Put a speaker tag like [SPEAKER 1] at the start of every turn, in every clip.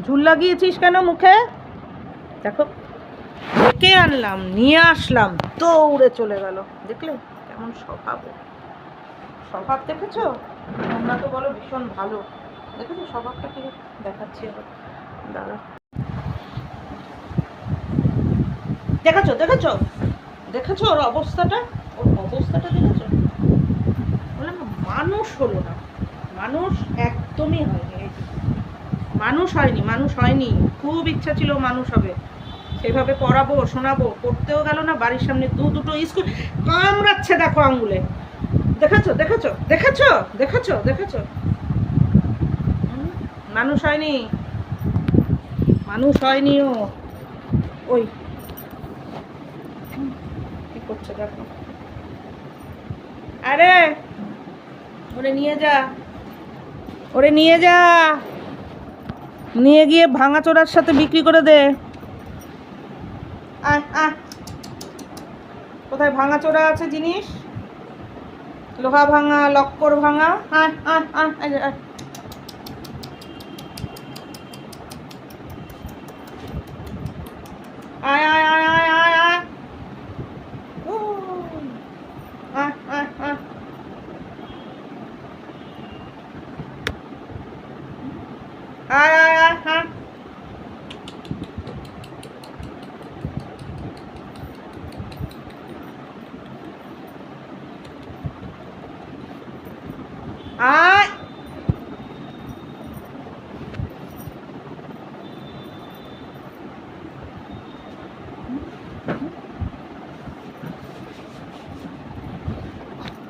[SPEAKER 1] ঝুল লাগিয়েছিস কেন মুখে? দেখো, ডেকে আনলাম, নিয়ে আসলাম, দৌড়ে চলে গেল। দেখলে কেমন স্বভাব স্বভাব দেখেছ? তোমরা তো বলো ভীষণ ভালো। দেখেছ স্বভাবটা কি? দেখাচ্ছি এবার। দাঁড়া। দেখেছ দেখেছ? দেখেছ ওর অবস্থাটা? ওর অবস্থাটা দেখেছ? বললাম, মানুষ হলো না। মানুষ একদমই হয়নি। মানুষ হয়নি মানুষ হয়নি। খুব ইচ্ছা ছিল মানুষ হবে। সেভাবে পড়াবো, শোনাবো, পড়তেও গেল না, বাড়ির সামনে দু দুটো স্কুল কামড়াচ্ছে দেখো আঙ্গুলে। দেখেছ দেখেছ দেখেছ দেখেছ দেখেছ? হুম? মানুষ হয়নি মানুষ হয়নি ও ওই কি করছে দেখো। আরে, ওরে নিয়ে যা, ওরে নিয়ে যা। নিয়ে গিয়ে ভাঙা চোরার সাথে বিক্রি করে দে। কোথায় ভাঙা ভাঙাচোরা আছে জিনিস? লোহা ভাঙা, লক্কর ভাঙা। আয় আয় আয় আয় উ, আয় আয় আয় আয় আয় আয় আয় আয়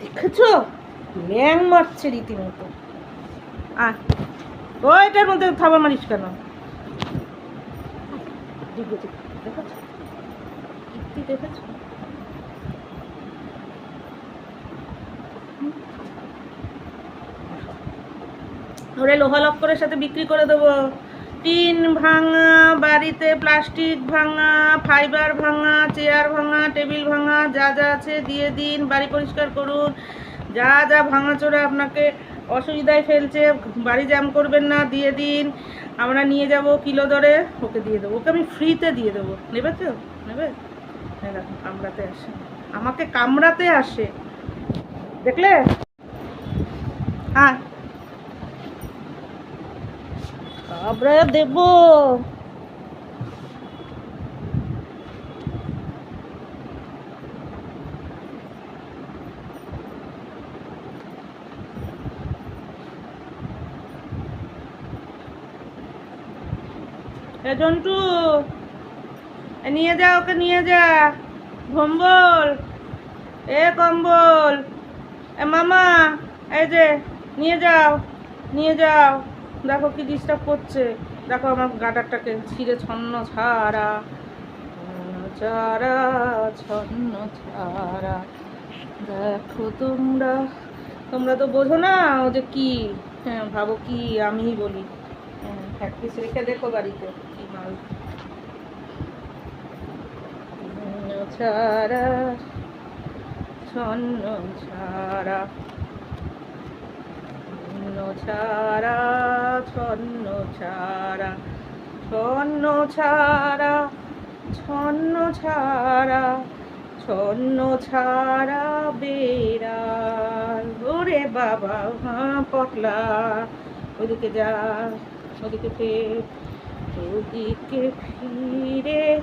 [SPEAKER 1] দেখেছ? ল্যাং মারছে রীতিমতো। আয় ওইটার মধ্যে থাবা মারিস কেন? দেখেছ দেখেছ? ওরে লোহা লক্করের সাথে বিক্রি করে দেবো। টিন ভাঙা, বাড়িতে প্লাস্টিক ভাঙা, ফাইবার ভাঙা, চেয়ার ভাঙা, টেবিল ভাঙা, যা যা আছে দিয়ে দিন, বাড়ি পরিষ্কার করুন। যা যা ভাঙাচোরা আপনাকে অসুবিধায় ফেলছে, বাড়ি জ্যাম করবেন না, দিয়ে দিন। আমরা নিয়ে যাব কিলো দরে, ওকে দিয়ে দেবো। ওকে আমি ফ্রিতে দিয়ে দেবো। নেবে তো? নেবে? এই কামড়াতে আসে। আমাকে কামড়াতে আসে। দেখলে? হ্যাঁ। আমরা দেব। জন্টু নিয়ে যা, ওকে নিয়ে যা। ভম্বল, এ কম্বল, এ মামা, এই যে, নিয়ে যাও নিয়ে যাও। দেখো কি ডিস্টার্ব করছে। দেখো আমার গাটারটাকে ছিঁড়ে ছন্ন ছাড়া। ছাড়া, ছন্ন ছাড়া। দেখো তোমরা তোমরা তো বোঝো না ও যে কি। হ্যাঁ ভাবো কি আমিই বলি। এক রেখে দেখো বাড়িতে ছন্ন ছাড়া ছাড়া। ছন্ন ছাড়া ছন্ন ছাড়া ছন্ন ছাড়া ছন্ন ছাড়া বেড়াল। ওরে বাবা হ্যাঁ পটলা, ওদিকে যা, ওদিকে ফের ওদিকে ফিরে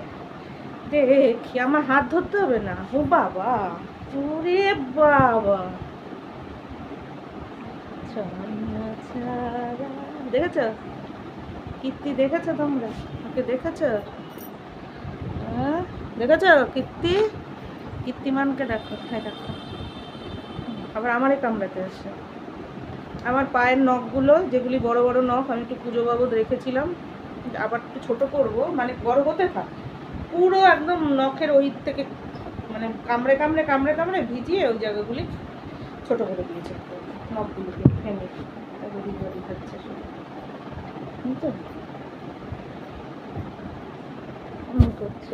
[SPEAKER 1] দেখি। আমার হাত ধরতে হবে না? ও বাবা, ওরে বাবা। দেখেছ? কীর্তি দেখেছ তোমরা? ওকে দেখেছ? দেখেছ? কীর্তি? কীর্তিমানকে দেখো হ্যাঁ দেখো। আবার আমারই কামড়াতে আসে আমার পায়ের নখগুলো, যেগুলি বড় বড় নখ, আমি একটু পুজো বাবদ রেখেছিলাম আবার একটু ছোটো করব মানে বড় হতে থাক। পুরো একদম নখের ওই থেকে মানে কামড়ে কামড়ে কামড়ে কামড়ে ভিজিয়ে ওই জায়গাগুলি ছোট করে দিয়েছে। নবগুলোকে ফেলে গরিব গরিব হচ্ছে শুধু করছে